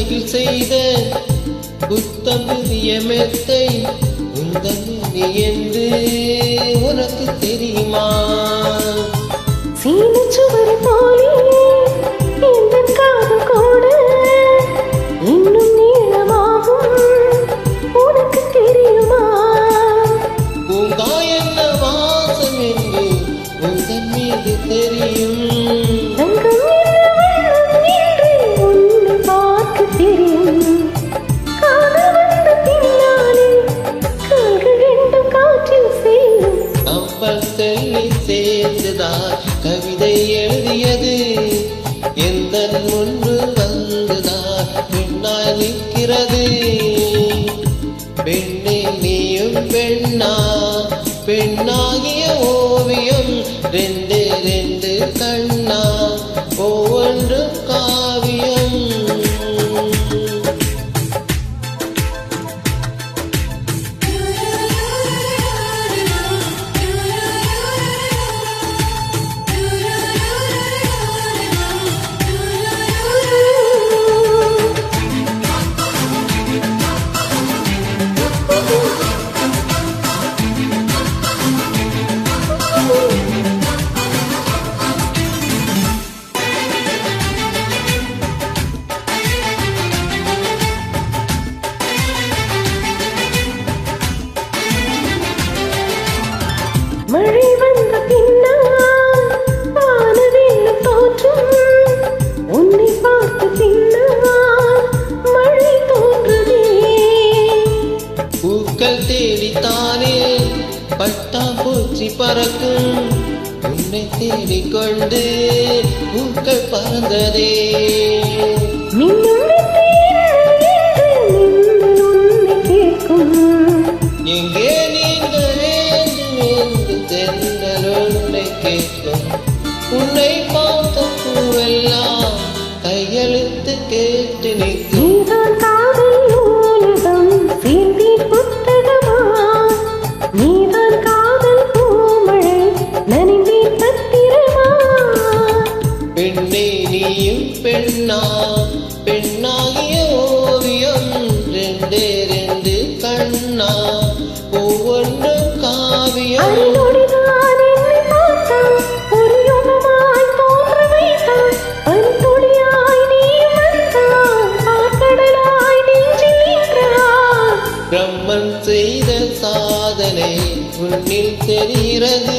உண்மையில் செய்த புத்தமிழிய மெத்தை உந்தமிழி என்று உனக்கு தெரியுமா? கவிதை எழுதியது. எந்த முன்பு வந்துதான் பெண்ணாய் நிற்கிறது. பெண்ணே நீயும் பெண்ணா? பெண்ணாகிய ஓவியம் ரெண்டு ரெண்டு கண்ணா? ஒவ்வொன்று காவி மழை வந்த பின்னால் வானவில் தோற்றும். உன்னை பார்த்த பின்னால் மழை தோன்றுதே. பூக்கள் தேடித்தானே பறக்கும். உன்னை தேடிக்கொண்டு பூக்கள் பறந்ததே. எங்கே கேட்கும். உன்னை பார்த்த பூவெல்லாம் கையெழுத்து கேட்டு நிற்கும். பெண்ணே நீயும் பெண்ணா பெண்ணாகிய ஓவியம் ரெண்டே ரெண்டு கண்ணா ஒவ்வொன்றும் காவியம். பிரம்மன் செய்த சாதனை உன்னில் தெரிகிறது.